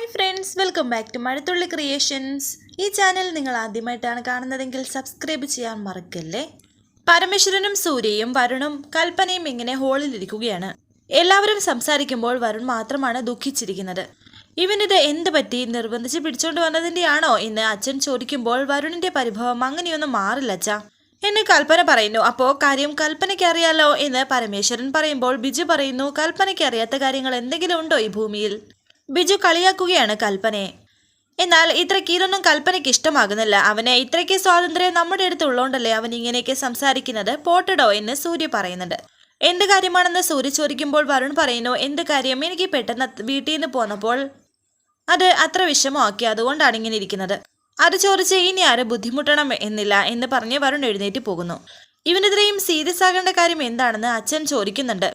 Hi friends welcome back to Mazhathulli creations ഈ channel നിങ്ങൾ ആദ്യമായിട്ടാണ് കാണുന്നതെങ്കിൽ സബ്സ്ക്രൈബ് ചെയ്യാൻ മറക്കല്ലേ? പരമേശ്വരനും സൂര്യയും വരുണും കൽപ്പനയും ഇങ്ങനെ ഹോളിലിരിക്കുകയാണ് എല്ലാവരും സംസാരിക്കുമ്പോൾ വരുൺ മാത്രമാണ് ദുഃഖിച്ചിരിക്കുന്നത്. ഇവനിത് എന്ത് പറ്റി? നിർബന്ധിച്ച് പിടിച്ചോണ്ട് വന്നതിന്റെയാണോ എന്ന് അച്ഛൻ ചോദിക്കുമ്പോൾ വരുണിന്റെ പരിഭവം അങ്ങനെയൊന്നും മാറില്ല അച്ഛാ. എന്ന് കൽപ്പന പറയുന്നു അപ്പോൾ കാര്യം കൽപ്പനയ്ക്ക് അറിയാലോ? എന്ന് പരമേശ്വരൻ പറയുമ്പോൾ ബിജു പറയുന്നു കൽപ്പനയ്ക്ക് അറിയാത്ത കാര്യങ്ങൾ എന്തെങ്കിലും ഉണ്ടോ ഈ ഭൂമിയിൽ? ബിജു കളിയാക്കുകയാണ് കൽപ്പനയെ. എന്നാൽ ഇത്രയ്ക്ക് ഇതൊന്നും കൽപ്പനയ്ക്ക് ഇഷ്ടമാകുന്നില്ല. അവനെ ഇത്രയ്ക്ക് സ്വാതന്ത്ര്യം നമ്മുടെ അടുത്ത് ഉള്ളതുകൊണ്ടല്ലേ അവൻ ഇങ്ങനെയൊക്കെ സംസാരിക്കുന്നത്? പോട്ടടോ എന്ന് സൂര്യ പറയുന്നുണ്ട്. എന്ത് കാര്യമാണെന്ന് സൂര്യ ചോദിക്കുമ്പോൾ വരുൺ പറയുന്നു എന്ത് കാര്യം? എനിക്ക് പെട്ടെന്ന് വീട്ടിൽ നിന്ന് പോന്നപ്പോൾ അത് അത്ര വിഷമമാക്കി. അതുകൊണ്ടാണ് ഇങ്ങനെ ഇരിക്കുന്നത്. അത് ചോദിച്ച് ഇനി ആരും ബുദ്ധിമുട്ടണം എന്നില്ല എന്ന് പറഞ്ഞ് വരുൺ എഴുന്നേറ്റ് പോകുന്നു. ഇവനെതിരെയും സീരിയസ് ആകേണ്ട കാര്യം എന്താണെന്ന് അച്ഛൻ ചോദിക്കുന്നുണ്ട്.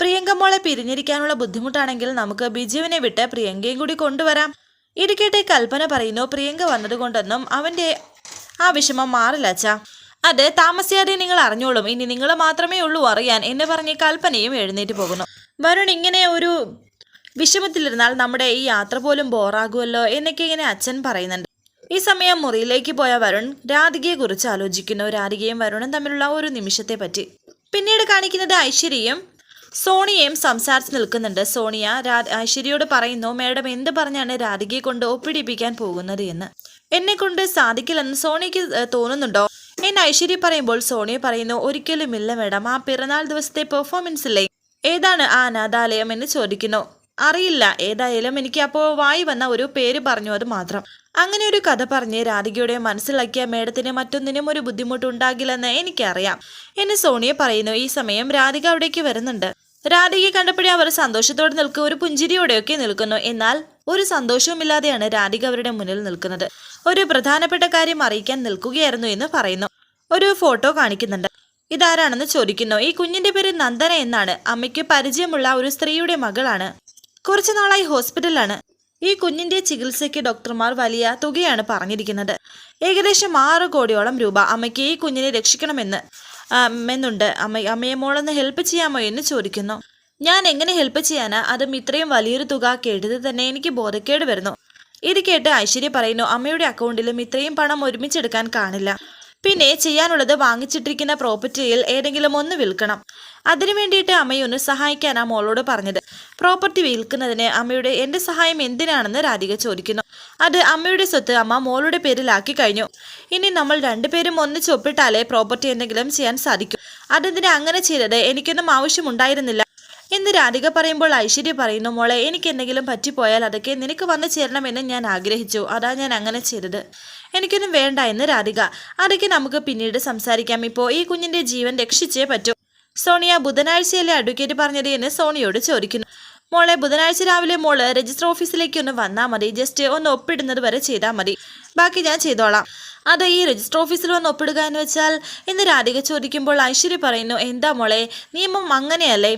പ്രിയങ്ക മോളെ പിരിഞ്ഞിരിക്കാനുള്ള ബുദ്ധിമുട്ടാണെങ്കിൽ നമുക്ക് ബിജുവിനെ വിട്ട് പ്രിയങ്കയും കൂടി കൊണ്ടുവരാം. ഇരിക്കട്ടെ കൽപ്പന പറയുന്നു. പ്രിയങ്ക വന്നതുകൊണ്ടൊന്നും അവന്റെ ആ വിഷമം മാറില്ല അച്ഛാ. അത് താമസിയാതെ നിങ്ങൾ അറിഞ്ഞോളും. ഇനി നിങ്ങൾ മാത്രമേ ഉള്ളൂ അറിയാൻ എന്ന് പറഞ്ഞ് കൽപ്പനയും എഴുന്നേറ്റ് പോകുന്നു. വരുൺ ഇങ്ങനെ ഒരു വിഷമത്തിലിരുന്നാൽ നമ്മുടെ ഈ യാത്ര പോലും ബോറാകുമല്ലോ എന്നൊക്കെ ഇങ്ങനെ അച്ഛൻ പറയുന്നുണ്ട്. ഈ സമയം മുറിയിലേക്ക് പോയ വരുൺ രാധികയെ കുറിച്ച് ആലോചിക്കുന്നു. രാധികയും വരുണും തമ്മിലുള്ള ഒരു നിമിഷത്തെ പറ്റി പിന്നീട് കാണിക്കുന്നത് ഐശ്വര്യയും സോണിയയും സംസാരിച്ച് നിൽക്കുന്നുണ്ട്. സോണിയ ഐശ്വര്യയോട് പറയുന്നു മേഡം എന്ത് പറഞ്ഞാണ് രാധികയെ കൊണ്ട് ഒപ്പിടിപ്പിക്കാൻ പോകുന്നത് എന്ന്? എന്നെ കൊണ്ട് സാധിക്കില്ലെന്ന് സോണിയക്ക് തോന്നുന്നുണ്ടോ? എന്നെ ഐശ്വര്യ പറയുമ്പോൾ സോണിയ പറയുന്നു ഒരിക്കലുമില്ല മേഡം. ആ പിറന്നാൾ ദിവസത്തെ പെർഫോമൻസില്ലേ ഏതാണ് ആ അനാഥാലയം? എന്ന് ചോദിക്കുന്നു. അറിയില്ല. ഏതായാലും എനിക്ക് അപ്പോൾ വായി വന്ന ഒരു പേര് പറഞ്ഞു അത് മാത്രം. അങ്ങനെ ഒരു കഥ പറഞ്ഞ് രാധികയുടെ മനസ്സിലാക്കിയ മേഡത്തിന് മറ്റൊന്നിനും ഒരു ബുദ്ധിമുട്ടുണ്ടാകില്ലെന്ന് എനിക്കറിയാം എന്ന് സോണിയ പറയുന്നു. ഈ സമയം രാധിക അവിടേക്ക് വരുന്നുണ്ട്. രാധികയെ കണ്ടപ്പോഴേ അവർ സന്തോഷത്തോടെ നിൽക്കുക ഒരു പുഞ്ചിരിയോടെയൊക്കെ നിൽക്കുന്നു. എന്നാൽ ഒരു സന്തോഷവുമില്ലാതെയാണ് രാധിക അവരുടെ മുന്നിൽ നിൽക്കുന്നത്. ഒരു പ്രധാനപ്പെട്ട കാര്യം അറിയിക്കാൻ നിൽക്കുകയായിരുന്നു എന്ന് പറയുന്നു. ഒരു ഫോട്ടോ കാണിക്കുന്നുണ്ട്. ഇതാരാണെന്ന് ചോദിക്കുന്നു. ഈ കുഞ്ഞിന്റെ പേര് നന്ദന എന്നാണ്. അമ്മയ്ക്ക് പരിചയമുള്ള ഒരു സ്ത്രീയുടെ മകളാണ്. കുറച്ചു നാളായി ഹോസ്പിറ്റലിലാണ്. ഈ കുഞ്ഞിന്റെ ചികിത്സയ്ക്ക് ഡോക്ടർമാർ വലിയ തുകയാണ് പറഞ്ഞിരിക്കുന്നത്. ഏകദേശം ആറ് കോടിയോളം രൂപ അമ്മയ്ക്ക് ഈ കുഞ്ഞിനെ രക്ഷിക്കണമെന്ന് എന്നുണ്ട് അമ്മ അമ്മയെ മോളൊന്ന് ഹെൽപ്പ് ചെയ്യാമോ എന്ന് ചോദിക്കുന്നു. ഞാൻ എങ്ങനെ ഹെൽപ്പ് ചെയ്യാനാ? അതും ഇത്രയും വലിയൊരു തുക കേട്ടത് തന്നെ എനിക്ക് ബോധക്കേട് വരുന്നു. ഇത് കേട്ട് ഐശ്വര്യ പറയുന്നു അമ്മയുടെ അക്കൗണ്ടിലും ഇത്രയും പണം ഒരുമിച്ചെടുക്കാൻ കാണില്ല. പിന്നെ ചെയ്യാനുള്ളത് വാങ്ങിച്ചിട്ടിരിക്കുന്ന പ്രോപ്പർട്ടിയിൽ ഏതെങ്കിലും ഒന്ന് വിൽക്കണം. അതിനു വേണ്ടിയിട്ട് അമ്മയൊന്ന് സഹായിക്കാനാ മോളോട് പറഞ്ഞത്. പ്രോപ്പർട്ടി വിൽക്കുന്നതിന് അമ്മയുടെ എന്റെ സഹായം എന്തിനാണെന്ന് രാധിക ചോദിക്കുന്നു. അത് അമ്മയുടെ സ്വത്ത് അമ്മ മോളുടെ പേരിലാക്കി കഴിഞ്ഞു. ഇനി നമ്മൾ രണ്ടുപേരും ഒന്നിച്ച് ഒപ്പിട്ടാലേ പ്രോപ്പർട്ടി എന്തെങ്കിലും ചെയ്യാൻ സാധിക്കും. അതെന്തിനാ അങ്ങനെ ചെയ്തത്? എനിക്കൊന്നും ആവശ്യമുണ്ടായിരുന്നില്ല. എന്ന് രാധിക പറയുമ്പോൾ ഐശ്വര്യ പറയുന്നു മോളെ എനിക്ക് എന്തെങ്കിലും പറ്റിപ്പോയാൽ അതൊക്കെ നിനക്ക് വന്നു ചേരണമെന്ന് ഞാൻ ആഗ്രഹിച്ചു. അതാ ഞാൻ അങ്ങനെ ചെയ്തത്. എനിക്കൊന്നും വേണ്ട എന്ന് രാധിക. അതൊക്കെ നമുക്ക് പിന്നീട് സംസാരിക്കാം. ഇപ്പോൾ ഈ കുഞ്ഞിന്റെ ജീവൻ രക്ഷിച്ചേ പറ്റൂ. സോണിയ ബുധനാഴ്ചയല്ലേ അഡ്വക്കേറ്റ് പറഞ്ഞത് എന്ന് സോണിയോട് ചോദിക്കുന്നു. മോളെ ബുധനാഴ്ച രാവിലെ മോൾ രജിസ്റ്റർ ഓഫീസിലേക്ക് ഒന്ന് വന്നാൽ മതി. ജസ്റ്റ് ഒന്ന് ഒപ്പിടുന്നത് വരെ ചെയ്താൽ മതി. ബാക്കി ഞാൻ ചെയ്തോളാം. അത് ഈ രജിസ്റ്റർ ഓഫീസിൽ വന്ന് ഒപ്പിടുക എന്ന് വെച്ചാൽ എന്ന് രാധിക ചോദിക്കുമ്പോൾ ഐശ്വര്യ പറയുന്നു എന്താ മോളെ നിയമം അങ്ങനെയല്ലേ?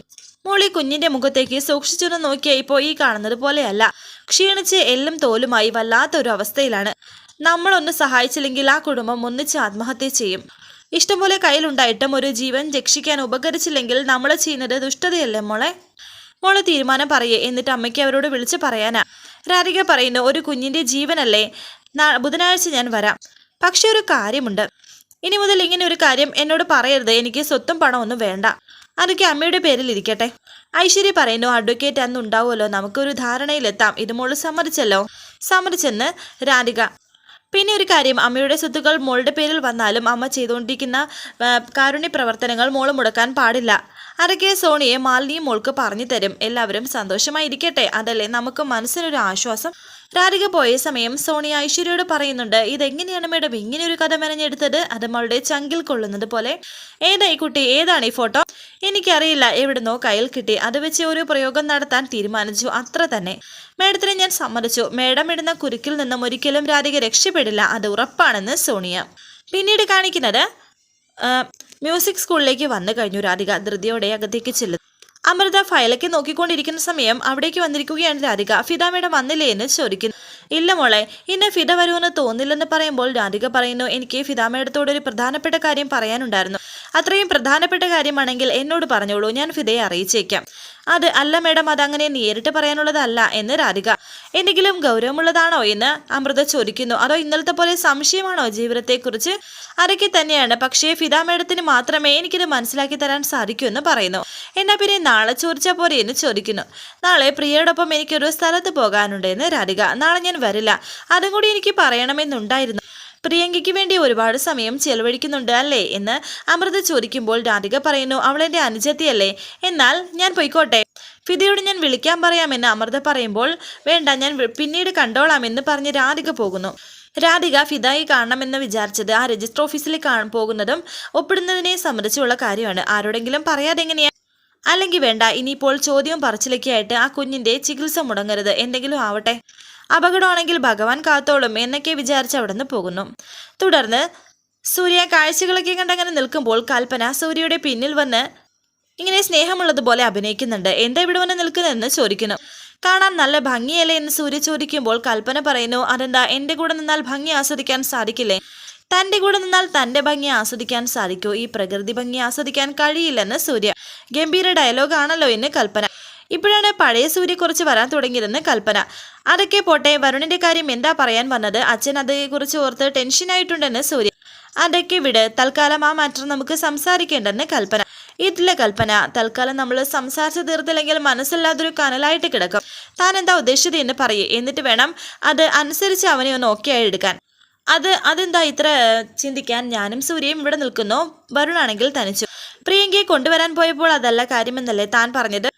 മോളി കുഞ്ഞിന്റെ മുഖത്തേക്ക് സൂക്ഷിച്ചൊന്ന് നോക്കിയാൽ ഇപ്പോൾ ഈ കാണുന്നത് പോലെയല്ല. ക്ഷീണിച്ച് എല്ലും തോലുമായി വല്ലാത്തൊരു അവസ്ഥയിലാണ് നമ്മളൊന്ന് സഹായിച്ചില്ലെങ്കിൽ ആ കുടുംബം ഒന്നിച്ച് ആത്മഹത്യ ചെയ്യും. ഇഷ്ടംപോലെ കയ്യിലുണ്ടായിട്ടും ഒരു ജീവൻ രക്ഷിക്കാൻ ഉപകരിച്ചില്ലെങ്കിൽ നമ്മൾ ചെയ്യുന്നത് ദുഷ്ടതയല്ലേ മോളെ? മോളെ തീരുമാനം പറയേ എന്നിട്ട് അമ്മയ്ക്ക് അവരോട് വിളിച്ച് പറയാനാ. രാധിക പറയുന്നു ഒരു കുഞ്ഞിന്റെ ജീവനല്ലേ? ബുധനാഴ്ച ഞാൻ വരാം. പക്ഷെ ഒരു കാര്യമുണ്ട്. ഇനി മുതൽ ഇങ്ങനെ ഒരു കാര്യം എന്നോട് പറയരുത്. എനിക്ക് സ്വത്തും പണമൊന്നും വേണ്ട. അതൊക്കെ അമ്മയുടെ പേരിൽ ഇരിക്കട്ടെ. ഐശ്വര്യ പറയുന്നു അഡ്വക്കേറ്റ് അന്ന് ഉണ്ടാവുമല്ലോ. നമുക്കൊരു ധാരണയിലെത്താം. ഇത് മോൾ സമ്മതിച്ചല്ലോ? സമ്മതിച്ചെന്ന് രാധിക. പിന്നെ ഒരു കാര്യം അമ്മയുടെ സ്വത്തുക്കൾ മോളുടെ പേരിൽ വന്നാലും അമ്മ ചെയ്തുകൊണ്ടിരിക്കുന്ന കാരുണ്യ പ്രവർത്തനങ്ങൾ മോൾ മുടക്കാൻ പാടില്ല. അതൊക്കെ സോണിയെ മാലിനിയും മോൾക്ക് പറഞ്ഞു തരും. എല്ലാവരും സന്തോഷമായിരിക്കട്ടെ. അതല്ലേ നമുക്ക് മനസ്സിനൊരു ആശ്വാസം? രാധിക പോയ സമയം സോണിയ ഐശ്വര്യയോട് പറയുന്നുണ്ട് ഇതെങ്ങനെയാണ് മേഡം ഇങ്ങനെ ഒരു കഥ മെനഞ്ഞെടുത്തത്? അത് മകളുടെ ചങ്കിൽ കൊള്ളുന്നത് പോലെ. ഏതായി കുട്ടി? ഏതാണ് ഈ ഫോട്ടോ? എനിക്കറിയില്ല. എവിടുന്നോ കയ്യിൽ കിട്ടി. അത് വെച്ച് ഒരു പ്രയോഗം നടത്താൻ തീരുമാനിച്ചു. അത്ര തന്നെ. മേഡത്തിനെ ഞാൻ സമ്മതിച്ചു. മേഡം ഇടുന്ന കുരുക്കിൽ നിന്നും ഒരിക്കലും രാധിക രക്ഷപ്പെടില്ല. അത് ഉറപ്പാണെന്ന് സോണിയ. പിന്നീട് കാണിക്കുന്നത്? മ്യൂസിക് സ്കൂളിലേക്ക് വന്നു കഴിഞ്ഞു. രാധിക ധൃതിയോടെ അകത്തേക്ക് ചെല്ലുന്നു. അമൃത ഫയലൊക്കെ നോക്കിക്കൊണ്ടിരിക്കുന്ന സമയം അവിടേക്ക് വന്നിരിക്കുകയാണ് രാധിക. ഫിദ മേഡം വന്നില്ലേ എന്ന് ചോദിക്കുന്നു. ഇല്ല മോളെ ഇന്ന് ഫിദ വരുമെന്ന് തോന്നില്ലെന്ന് പറയുമ്പോൾ രാധിക പറയുന്നു എനിക്ക് ഫിദ മേഡത്തോട് ഒരു പ്രധാനപ്പെട്ട കാര്യം പറയാനുണ്ടായിരുന്നു. അത്രയും പ്രധാനപ്പെട്ട കാര്യമാണെങ്കിൽ എന്നോട് പറഞ്ഞോളൂ ഞാൻ ഫിദയെ അറിയിച്ചേക്കാം. അത് അല്ല മേഡം അതങ്ങനെ നേരിട്ട് പറയാനുള്ളതല്ല എന്ന് രാധിക. എന്തെങ്കിലും ഗൗരവമുള്ളതാണോ എന്ന് അമൃത ചോദിക്കുന്നു. അതോ ഇന്നലത്തെ പോലെ സംശയമാണോ ജീവിതത്തെക്കുറിച്ച്? അരയ്ക്ക് തന്നെയാണ്. പക്ഷേ ഫിദ മേഡത്തിന് മാത്രമേ എനിക്കിത് മനസ്സിലാക്കി തരാൻ സാധിക്കൂ എന്ന് പറയുന്നു. എന്നാ പിന്നെ നാളെ ചോദിച്ചാൽ പോരെ എന്ന് ചോദിക്കുന്നു. നാളെ പ്രിയയോടൊപ്പം എനിക്കൊരു സ്ഥലത്ത് പോകാനുണ്ട് എന്ന് രാധിക. നാളെ ഞാൻ വരില്ല. അതും കൂടി എനിക്ക് പറയണമെന്നുണ്ടായിരുന്നു. പ്രിയങ്കയ്ക്ക് വേണ്ടി ഒരുപാട് സമയം ചെലവഴിക്കുന്നുണ്ട് അല്ലേ എന്ന് അമൃത ചോദിക്കുമ്പോൾ രാധിക പറയുന്നു അവൾ എന്റെ അനുജത്തിയല്ലേ? എന്നാൽ ഞാൻ പൊയ്ക്കോട്ടെ. ഫിദയോട് ഞാൻ വിളിക്കാൻ പറയാമെന്ന് അമൃത പറയുമ്പോൾ വേണ്ട ഞാൻ പിന്നീട് കണ്ടോളാമെന്ന് പറഞ്ഞ് രാധിക പോകുന്നു. രാധിക ഫിദായി കാണണമെന്ന് വിചാരിച്ചത് ആ രജിസ്റ്റർ ഓഫീസിൽ കാ പോകുന്നതും ഒപ്പിടുന്നതിനെ സംബന്ധിച്ചുള്ള കാര്യമാണ്. ആരോടെങ്കിലും പറയാതെങ്ങനെയാണ് അല്ലെങ്കിൽ വേണ്ട ഇനിയിപ്പോൾ ചോദ്യം പറച്ചിലൊക്കെയായിട്ട് ആ കുഞ്ഞിന്റെ ചികിത്സ മുടങ്ങരുത്. എന്തെങ്കിലും ആവട്ടെ. അപകടമാണെങ്കിൽ ഭഗവാൻ കാത്തോളും എന്നൊക്കെ വിചാരിച്ച് അവിടെ നിന്ന് പോകുന്നു. തുടർന്ന് സൂര്യ കാഴ്ചകളൊക്കെ കണ്ടങ്ങനെ നിൽക്കുമ്പോൾ കൽപ്പന സൂര്യയുടെ പിന്നിൽ വന്ന് ഇങ്ങനെ സ്നേഹമുള്ളതുപോലെ അഭിനയിക്കുന്നുണ്ട്. എന്താ ഇവിടെ വന്ന് നിൽക്കുന്നതെന്ന് ചോദിക്കുന്നു. കാണാൻ നല്ല ഭംഗിയല്ലേ? എന്ന് സൂര്യ ചോദിക്കുമ്പോൾ കൽപ്പന പറയുന്നു അതെന്താ? എന്റെ കൂടെ നിന്നാൽ ഭംഗി ആസ്വദിക്കാൻ സാധിക്കില്ലേ? തന്റെ കൂടെ നിന്നാൽ തന്റെ ഭംഗി ആസ്വദിക്കാൻ സാധിക്കൂ? ഈ പ്രകൃതി ഭംഗി ആസ്വദിക്കാൻ കഴിയില്ലെന്ന് സൂര്യ. ഗംഭീര ഡയലോഗ് ആണല്ലോ എന്ന് കൽപ്പന. ഇപ്പോഴാണ് പഴയ സൂര്യ കുറച്ച് വരാൻ തുടങ്ങിയതെന്ന് കൽപ്പന. അതൊക്കെ പോട്ടെ വരുണിന്റെ കാര്യം എന്താ പറയാൻ വന്നത്? അച്ഛൻ അതേക്കുറിച്ച് ഓർത്ത് ടെൻഷനായിട്ടുണ്ടെന്ന് സൂര്യ. അതൊക്കെ വിട് തൽക്കാലം ആ മാറ്റർ നമുക്ക് സംസാരിക്കേണ്ടെന്ന് കൽപ്പന. ഇതിലെ കൽപ്പന തൽക്കാലം നമ്മൾ സംസാരിച്ചു തീർത്തില്ലെങ്കിൽ മനസ്സില്ലാതൊരു കനലായിട്ട് കിടക്കും. താൻ എന്താ ഉദ്ദേശിച്ചത് എന്ന് പറയേ. എന്നിട്ട് വേണം അത് അനുസരിച്ച് അവനെ ഒന്ന് ഓക്കെ ആയി എടുക്കാൻ. അത് അതെന്താ ഇത്ര ചിന്തിക്കാൻ ഞാനും സൂര്യയും ഇവിടെ നിൽക്കുന്നു. വരുണാണെങ്കിൽ തനിച്ചു. പ്രിയങ്കയെ കൊണ്ടുവരാൻ പോയപ്പോൾ അതല്ല കാര്യമെന്നല്ലേ താൻ പറഞ്ഞത്?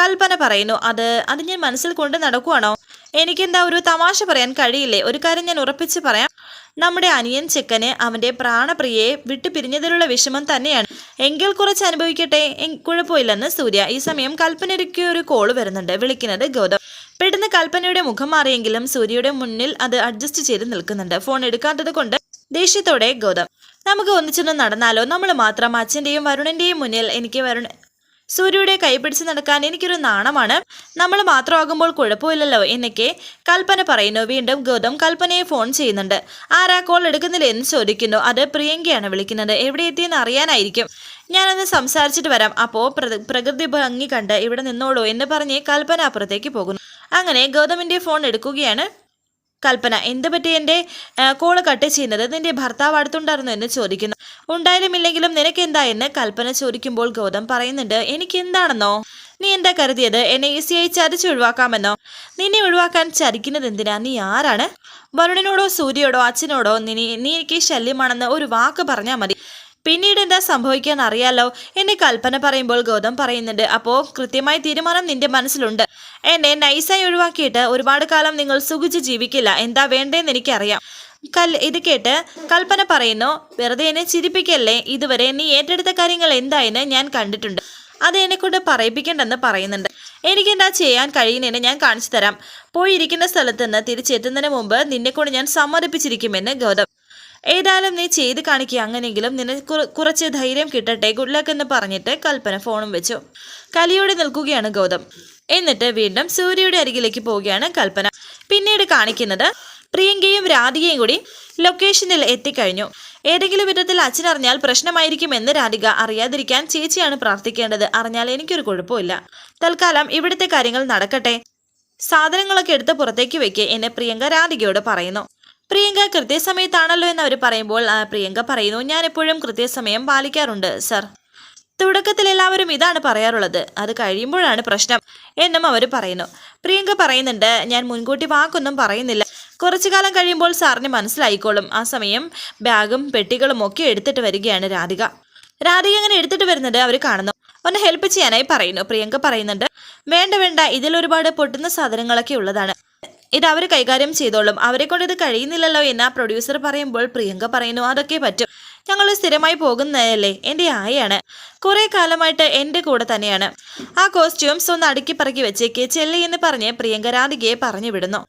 കൽപ്പന പറയുന്നു അത് അത് ഞാൻ മനസ്സിൽ കൊണ്ട് നടക്കുവാണോ? എനിക്കെന്താ ഒരു തമാശ പറയാൻ കഴിയില്ലേ? ഒരു കാര്യം ഞാൻ ഉറപ്പിച്ച് പറയാം. നമ്മുടെ അനിയൻ ചെക്കന് അവന്റെ പ്രാണപ്രിയയെ വിട്ടു പിരിഞ്ഞതിലുള്ള വിഷമം തന്നെയാണ്. എങ്കിൽ കുറച്ച് അനുഭവിക്കട്ടെ? കുഴപ്പമില്ലെന്ന് സൂര്യ. ഈ സമയം കൽപ്പനയ്ക്ക് ഒരു കോൾ വരുന്നുണ്ട്. വിളിക്കുന്നത് ഗൗതം. പെട്ടെന്ന് കൽപ്പനയുടെ മുഖം മാറിയെങ്കിലും സൂര്യയുടെ മുന്നിൽ അത് അഡ്ജസ്റ്റ് ചെയ്ത് നിൽക്കുന്നുണ്ട്. ഫോൺ എടുക്കാത്തത് കൊണ്ട് ദേഷ്യത്തോടെ ഗൗതം നമുക്ക് ഒന്നിച്ചൊന്ന് നടന്നാലോ? നമ്മൾ മാത്രം അച്ഛന്റെയും വരുണന്റെയും മുന്നിൽ എനിക്ക് വരുണ സൂര്യയുടെ കൈപിടിച്ച് നടക്കാൻ എനിക്കൊരു നാണമാണ്. നമ്മൾ മാത്രമാകുമ്പോൾ കുഴപ്പമില്ലല്ലോ എന്നൊക്കെ കൽപ്പന പറയുന്നു. വീണ്ടും ഗൗതം കൽപ്പനയെ ഫോൺ ചെയ്യുന്നുണ്ട്. ആരാ കോൾ എടുക്കുന്നില്ല? എന്ന് ചോദിക്കുന്നു. അത് പ്രിയങ്കയാണ് വിളിക്കുന്നത്. എവിടെ എത്തിയെന്ന് അറിയാനായിരിക്കും. ഞാനൊന്ന് സംസാരിച്ചിട്ട് വരാം. അപ്പോൾ പ്രകൃതി ഭംഗി കണ്ട് ഇവിടെ നിന്നോളൂ എന്ന് പറഞ്ഞ് കൽപ്പന അപ്പുറത്തേക്ക് പോകുന്നു. അങ്ങനെ ഗൗതമിന്റെ ഫോൺ എടുക്കുകയാണ്. കൽപ്പന. എന്ത് പറ്റി എന്റെ കോൾ കട്ട് ചെയ്യുന്നത്? നിന്റെ ഭർത്താവ് അടുത്തുണ്ടായിരുന്നു എന്ന് ചോദിക്കുന്നു. ഉണ്ടായാലും ഇല്ലെങ്കിലും നിനക്ക് എന്താ എന്ന് കൽപ്പന ചോദിക്കുമ്പോൾ ഗൗതം പറയുന്നുണ്ട് എനിക്ക് എന്താണെന്നോ നീ എന്താ കരുതിയത്? എന്നെ ഈസിയായി ചതിച്ച് ഒഴിവാക്കാമെന്നോ? നിന്നെ ഒഴിവാക്കാൻ ചതിക്കുന്നത് എന്തിനാ? നീ ആരാണ്? വരുണനോടോ സൂര്യയോടോ അച്ഛനോടോ നീ നീ എനിക്ക് ശല്യമാണെന്ന് ഒരു വാക്ക് പറഞ്ഞാൽ മതി. പിന്നീട് എന്താ സംഭവിക്കാൻ അറിയാലോ? എന്നെ കൽപ്പന പറയുമ്പോൾ ഗൗതം പറയുന്നുണ്ട് അപ്പോൾ കൃത്യമായ തീരുമാനം നിന്റെ മനസ്സിലുണ്ട്. എന്നെ നൈസായി ഒഴിവാക്കിയിട്ട് ഒരുപാട് കാലം നിങ്ങൾ സുഖിച്ച് ജീവിക്കില്ല. എന്താ വേണ്ടതെന്ന് എനിക്കറിയാം. കൽ ഇത് കേട്ട് കൽപ്പന പറയുന്നു വെറുതെ എന്നെ ചിരിപ്പിക്കല്ലേ? ഇതുവരെ നീ ഏറ്റെടുത്ത കാര്യങ്ങൾ എന്തായെന്ന് ഞാൻ കണ്ടിട്ടുണ്ട്. അത് എന്നെ കൊണ്ട് പറയിപ്പിക്കണ്ടെന്ന് പറയുന്നുണ്ട്. എനിക്കെന്താ ചെയ്യാൻ കഴിയുന്നതിന് ഞാൻ കാണിച്ചു തരാം. പോയിരിക്കുന്ന സ്ഥലത്ത് നിന്ന് തിരിച്ചെത്തുന്നതിന് മുമ്പ് നിന്നെക്കൊണ്ട് ഞാൻ സമ്മതിപ്പിച്ചിരിക്കുമെന്ന് ഗൗതം. ഏതായാലും നീ ചെയ്ത് കാണിക്കുക അങ്ങനെയെങ്കിലും നിനക്ക് കുറച്ച് ധൈര്യം കിട്ടട്ടെ. ഗുഡ് ലക്ക് എന്ന് പറഞ്ഞിട്ട് കൽപ്പന ഫോണും വെച്ചു. കലിയോടെ നിൽക്കുകയാണ് ഗൗതം. എന്നിട്ട് വീണ്ടും സൂര്യയുടെ അരികിലേക്ക് പോവുകയാണ് കൽപ്പന. പിന്നീട് കാണിക്കുന്നത് പ്രിയങ്കയും രാധികയും കൂടി ലൊക്കേഷനിൽ എത്തിക്കഴിഞ്ഞു. ഏതെങ്കിലും വിധത്തിൽ അച്ഛൻ അറിഞ്ഞാൽ പ്രശ്നമായിരിക്കുമെന്ന് രാധിക അറിയാതിരിക്കാൻ ചേച്ചിയാണ് പ്രാർത്ഥിക്കേണ്ടത്. അറിഞ്ഞാൽ എനിക്കൊരു കുഴപ്പമില്ല. തൽക്കാലം ഇവിടുത്തെ കാര്യങ്ങൾ നടക്കട്ടെ. സാധനങ്ങളൊക്കെ എടുത്ത് പുറത്തേക്ക് വെക്ക് എന്നെ പ്രിയങ്ക രാധികയോട് പറയുന്നു. പ്രിയങ്ക കൃത്യസമയത്താണല്ലോ എന്ന് അവർ പറയുമ്പോൾ പ്രിയങ്ക പറയുന്നു ഞാൻ എപ്പോഴും കൃത്യസമയം പാലിക്കാറുണ്ട് സർ. തുടക്കത്തിൽ എല്ലാവരും ഇതാണ് പറയാറുള്ളത്. അത് കഴിയുമ്പോഴാണ് പ്രശ്നം എന്നും അവർ പറയുന്നു. പ്രിയങ്ക പറയുന്നുണ്ട് ഞാൻ മുൻകൂട്ടി വാക്കൊന്നും പറയുന്നില്ല. കുറച്ചു കാലം കഴിയുമ്പോൾ സാറിന് മനസ്സിലായിക്കോളും. ആ സമയം ബാഗും പെട്ടികളും ഒക്കെ എടുത്തിട്ട് വരികയാണ് രാധിക. രാധിക അങ്ങനെ എടുത്തിട്ട് വരുന്നത് അവർ കാണുന്നു. ഒന്ന് ഹെൽപ്പ് ചെയ്യാനായി പറയുന്നു. പ്രിയങ്ക പറയുന്നുണ്ട് വേണ്ട വേണ്ട. ഇതിൽ ഒരുപാട് പൊട്ടുന്ന സാധനങ്ങളൊക്കെ ഉള്ളതാണ്. ഇത് അവർ കൈകാര്യം ചെയ്തോളും. അവരെ കൊണ്ട് ഇത് കഴിയുന്നില്ലല്ലോ എന്ന് ആ പ്രൊഡ്യൂസർ പറയുമ്പോൾ പ്രിയങ്ക പറയുന്നു അതൊക്കെ പറ്റും. ഞങ്ങൾ സ്ഥിരമായി പോകുന്നതല്ലേ? എന്റെ ആയാണ് കുറേ കാലമായിട്ട് എന്റെ കൂടെ തന്നെയാണ്. ആ കോസ്റ്റ്യൂംസ് ഒന്ന് അടുക്കി പറക്കി വെച്ചേക്ക് ചെല്ലി എന്ന് പറഞ്ഞ് പ്രിയങ്ക രാധികയെ പറഞ്ഞു വിടുന്നു.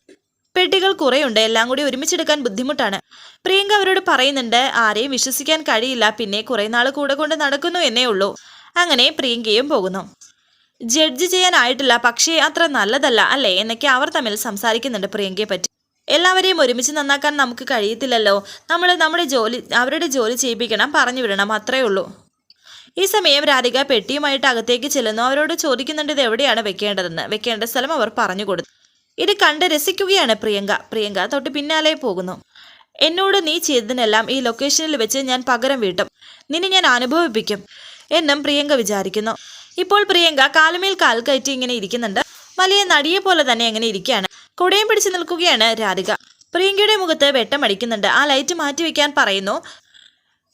പെട്ടികൾ കുറേയുണ്ട്. എല്ലാം കൂടി ഒരുമിച്ചെടുക്കാൻ ബുദ്ധിമുട്ടാണ്. പ്രിയങ്ക അവരോട് പറയുന്നുണ്ട് ആരെയും വിശ്വസിക്കാൻ കഴിയില്ല. പിന്നെ കുറേ നാൾ കൂടെ കൊണ്ട് നടക്കുന്നു എന്നേ ഉള്ളൂ. അങ്ങനെ പ്രിയങ്കയും പോകുന്നു. ജഡ്ജ് ചെയ്യാനായിട്ടില്ല. പക്ഷേ അത്ര നല്ലതല്ല. അല്ലേ? എന്നൊക്കെ അവർ തമ്മിൽ സംസാരിക്കുന്നുണ്ട് പ്രിയങ്കയെ പറ്റി എല്ലാവരെയും ഒരുമിച്ച് നന്നാക്കാൻ നമുക്ക് കഴിയത്തില്ലല്ലോ. നമ്മൾ നമ്മുടെ ജോലി അവരുടെ ജോലി ചെയ്യിപ്പിക്കണം പറഞ്ഞു വിടണം അത്രയേ ഉള്ളൂ. ഈ സമയം രാധിക പെട്ടിയുമായിട്ട് അകത്തേക്ക് ചെല്ലുന്നു. അവരോട് ചോദിക്കുന്നുണ്ട് ഇത് എവിടെയാണ് വെക്കേണ്ടതെന്ന്? വെക്കേണ്ട സ്ഥലം അവർ പറഞ്ഞു കൊടുത്തു. ഇത് കണ്ട് രസിക്കുകയാണ് പ്രിയങ്ക. പ്രിയങ്ക തൊട്ട് പിന്നാലെ പോകുന്നു. എന്നോട് നീ ചെയ്തതിനെല്ലാം ഈ ലൊക്കേഷനിൽ വെച്ച് ഞാൻ പകരം വീട്ടും. നിന്നെ ഞാൻ അനുഭവിപ്പിക്കും എന്നും പ്രിയങ്ക വിചാരിക്കുന്നു. ഇപ്പോൾ പ്രിയങ്ക കാലുമേൽ കാൽ കയറ്റി ഇങ്ങനെ ഇരിക്കുന്നുണ്ട്. വലിയ നടിയെ പോലെ തന്നെ അങ്ങനെ ഇരിക്കുകയാണ്. കുടയും പിടിച്ച് നിൽക്കുകയാണ് രാധിക. പ്രിയങ്കയുടെ മുഖത്ത് വെട്ടമടിക്കുന്നുണ്ട് ആ ലൈറ്റ് മാറ്റി വെക്കാൻ പറയുന്നു.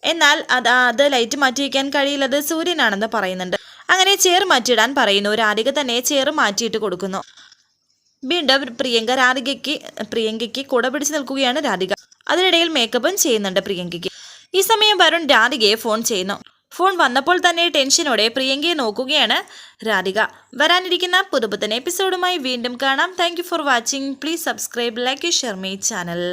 എന്നാൽ അത് അത് ലൈറ്റ് മാറ്റി വയ്ക്കാൻ കഴിയില്ലത് സൂര്യനാണെന്ന് പറയുന്നുണ്ട്. അങ്ങനെ ചെയർ മാറ്റിയിടാൻ പറയുന്നു. രാധിക തന്നെ ചെയർ മാറ്റിയിട്ട് കൊടുക്കുന്നു. വീണ്ടും പ്രിയങ്ക രാധികയ്ക്ക് പ്രിയങ്കയ്ക്ക് കുട പിടിച്ച് നിൽക്കുകയാണ് രാധിക. അതിനിടയിൽ മേക്കപ്പും ചെയ്യുന്നുണ്ട് പ്രിയങ്കയ്ക്ക്. ഈ സമയം വരുൺ രാധികയെ ഫോൺ ചെയ്യുന്നു. ഫോൺ വന്നപ്പോൾ തന്നെ ടെൻഷനോടെ പ്രിയങ്കയെ നോക്കുകയാണ് രാധിക. വരാനിരിക്കുന്ന പുതുപുത്തൻ എപ്പിസോഡുമായി വീണ്ടും കാണാം. Thank for watching please subscribe like share my channel